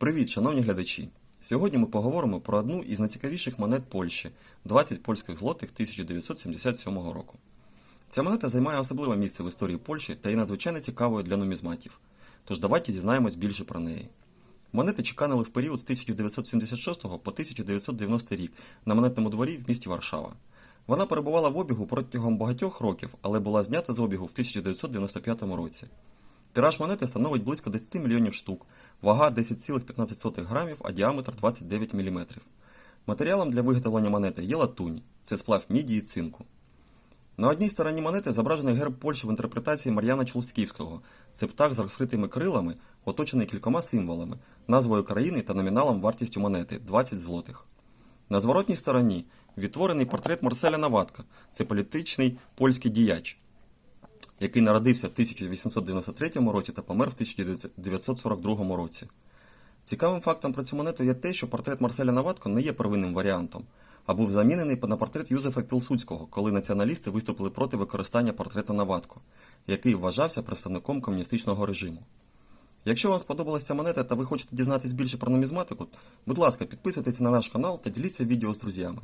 Привіт, шановні глядачі! Сьогодні ми поговоримо про одну із найцікавіших монет Польщі 20 польських злотих 1977 року. Ця монета займає особливе місце в історії Польщі та є надзвичайно цікавою для нумізматів. Тож давайте дізнаємось більше про неї. Монети чеканили в період з 1976 по 1990 рік на монетному дворі в місті Варшава. Вона перебувала в обігу протягом багатьох років, але була знята з обігу в 1995 році. Тираж монети становить близько 10 мільйонів штук, вага 10,15 грамів, а діаметр 29 мм. Матеріалом для виготовлення монети є латунь, це сплав міді і цинку. На одній стороні монети зображений герб Польщі в інтерпретації Мар'яна Чулсківського. Це птах з розкритими крилами, оточений кількома символами, назвою країни та номіналом вартістю монети 20 злотих. На зворотній стороні відтворений портрет Марселя Наватка, це політичний польський діяч, який народився в 1893 році та помер в 1942 році. Цікавим фактом про цю монету є те, що портрет Марселя Наватко не є первинним варіантом, а був замінений на портрет Юзефа Пілсудського, коли націоналісти виступили проти використання портрета Наватко, який вважався представником комуністичного режиму. Якщо вам сподобалася ця монета та ви хочете дізнатись більше про нумізматику, будь ласка, підписуйтесь на наш канал та діліться відео з друзями.